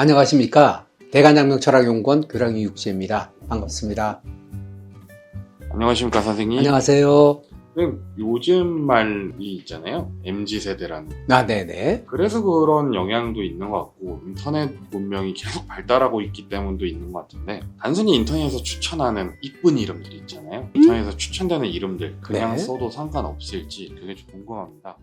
안녕하십니까. 대간장명 철학연구원 교량이 육지입니다. 반갑습니다. 안녕하십니까 선생님. 안녕하세요. 선생님, 요즘 말이 있잖아요. MZ 세대라는. 아, 네네. 그래서 그런 영향도 있는 것 같고 인터넷 문명이 계속 발달하고 있기 때문도 있는 것 같은데 단순히 인터넷에서 추천하는 이쁜 이름들 있잖아요. 인터넷에서 추천되는 이름들 그냥 네. 써도 상관없을지 그게 좀 궁금합니다.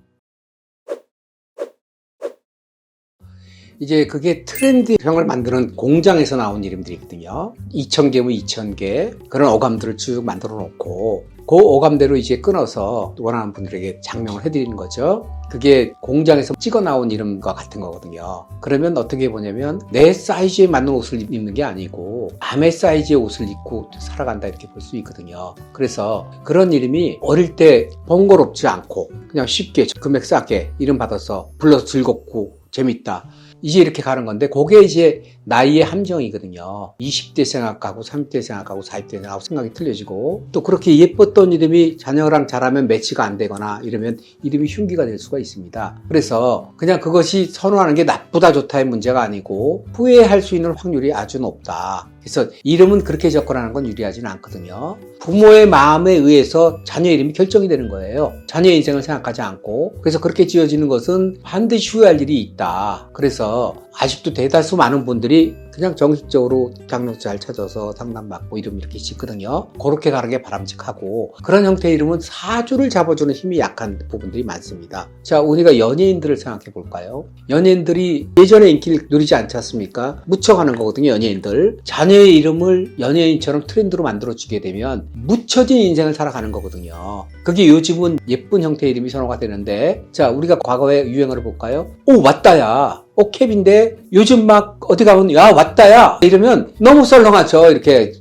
이제 그게 트렌드형을 만드는 공장에서 나온 이름들이거든요. 2,000개면 2,000개. 그런 어감들을 쭉 만들어 놓고, 그 어감대로 이제 끊어서 원하는 분들에게 장명을 해드리는 거죠. 그게 공장에서 찍어 나온 이름과 같은 거거든요. 그러면 어떻게 보냐면 내 사이즈에 맞는 옷을 입는 게 아니고 남의 사이즈의 옷을 입고 살아간다 이렇게 볼 수 있거든요. 그래서 그런 이름이 어릴 때 번거롭지 않고 그냥 쉽게 금액 싸게 이름 받아서 불러서 즐겁고 재밌다. 이제 이렇게 가는 건데 그게 이제 나이의 함정이거든요. 20대 생각하고 30대 생각하고 40대 생각하고 생각이 틀려지고 또 그렇게 예뻤던 이름이 자녀랑 잘하면 매치가 안 되거나 이러면 이름이 흉기가 될 수가 있습니다. 그래서 그냥 그것이 선호하는 게 나쁘다 좋다의 문제가 아니고 후회할 수 있는 확률이 아주 높다. 그래서 이름은 그렇게 접근하는 건 유리하지는 않거든요. 부모의 마음에 의해서 자녀 이름이 결정이 되는 거예요. 자녀의 인생을 생각하지 않고. 그래서 그렇게 지어지는 것은 반드시 후회할 일이 있다. 그래서 아직도 대다수 많은 분들이 그냥 정식적으로 장롱 잘 찾아서 상담받고 이름 이렇게 짓거든요. 그렇게 가는 게 바람직하고 그런 형태의 이름은 사주를 잡아주는 힘이 약한 부분들이 많습니다. 자, 우리가 연예인들을 생각해 볼까요? 연예인들이 예전에 인기를 누리지 않지 않습니까? 묻혀가는 거거든요, 연예인들. 자녀의 이름을 연예인처럼 트렌드로 만들어주게 되면 묻혀진 인생을 살아가는 거거든요. 그게 요즘은 예쁜 형태의 이름이 선호가 되는데, 자, 우리가 과거의 유행어를 볼까요? 오, 왔다야. 오, 캡인데 요즘 막 어디 가면 야, 왔다야. 이러면 너무 썰렁하죠. 이렇게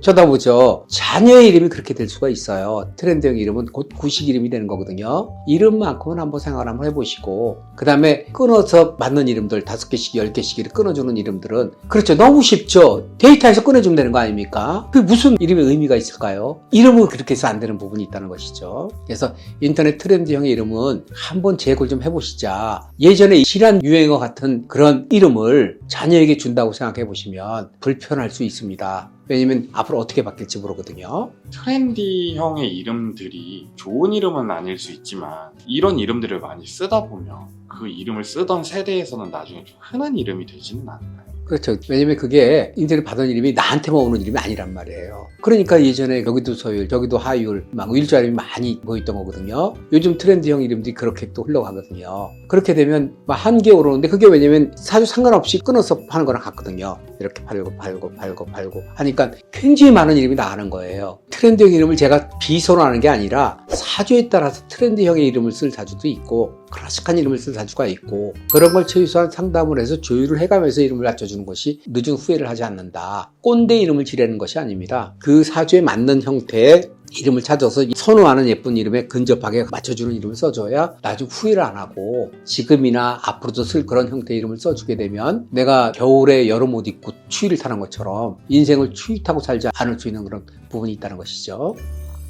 쳐다보죠. 자녀의 이름이 그렇게 될 수가 있어요. 트렌드형 이름은 곧 구식 이름이 되는 거거든요. 이름만큼은 한번 생각을 한번 해보시고, 그 다음에 끊어서 맞는 이름들 다섯 개씩, 열 개씩 끊어주는 이름들은, 그렇죠. 너무 쉽죠. 데이터에서 끊어주면 되는 거 아닙니까? 그게 무슨 이름의 의미가 있을까요? 이름은 그렇게 해서 안 되는 부분이 있다는 것이죠. 그래서 인터넷 트렌드형의 이름은 한번 재고를 좀 해보시자. 예전에 실한 유행어 같은 그런 이름을 자녀에게 준다고 생각해 보시면 불편할 수 있습니다. 왜냐면 앞 으로 어떻게 바뀔지 모르거든요. 트렌디형의 이름들이 좋은 이름은 아닐 수 있지만 이런 이름들을 많이 쓰다 보면 그 이름을 쓰던 세대에서는 나중에 좀 흔한 이름이 되지는 않나요? 그렇죠. 왜냐면 그게 인터넷 받은 이름이 나한테만 오는 이름이 아니란 말이에요. 그러니까 예전에 여기도 서율, 저기도 하율, 막 일자 이름이 많이 모였던 거거든요. 요즘 트렌드형 이름들이 그렇게 또 흘러가거든요. 그렇게 되면 한 개 오르는데 그게 왜냐면 사주 상관없이 끊어서 파는 거랑 같거든요. 이렇게 팔고 팔고 팔고 팔고 하니까 굉장히 많은 이름이 나가는 거예요. 트렌드형 이름을 제가 비선호하는 게 아니라 사주에 따라서 트렌드형의 이름을 쓸 사주도 있고 클래식한 이름을 쓸 사주가 있고 그런 걸 최소한 상담을 해서 조율을 해가면서 이름을 맞춰주는 것이 늦은 후회를 하지 않는다. 꼰대 이름을 지르는 것이 아닙니다. 그 사주에 맞는 형태의 이름을 찾아서 선호하는 예쁜 이름에 근접하게 맞춰주는 이름을 써줘야 나중 후회를 안 하고 지금이나 앞으로도 쓸 그런 형태의 이름을 써주게 되면 내가 겨울에 여름 옷 입고 추위를 타는 것처럼 인생을 추위 타고 살지 않을 수 있는 그런 부분이 있다는 것이죠.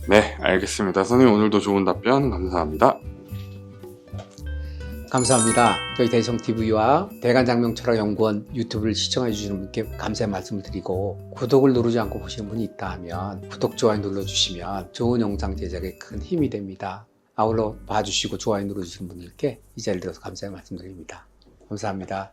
네, 알겠습니다. 선생님 오늘도 좋은 답변 감사합니다. 감사합니다. 저희 대성TV와 대간장명철학연구원 유튜브를 시청해 주시는 분께 감사의 말씀을 드리고 구독을 누르지 않고 보시는 분이 있다 하면 구독, 좋아요 눌러주시면 좋은 영상 제작에 큰 힘이 됩니다. 아울러 봐주시고 좋아요 눌러주시는 분들께 이 자리를 들어서 감사의 말씀드립니다. 감사합니다.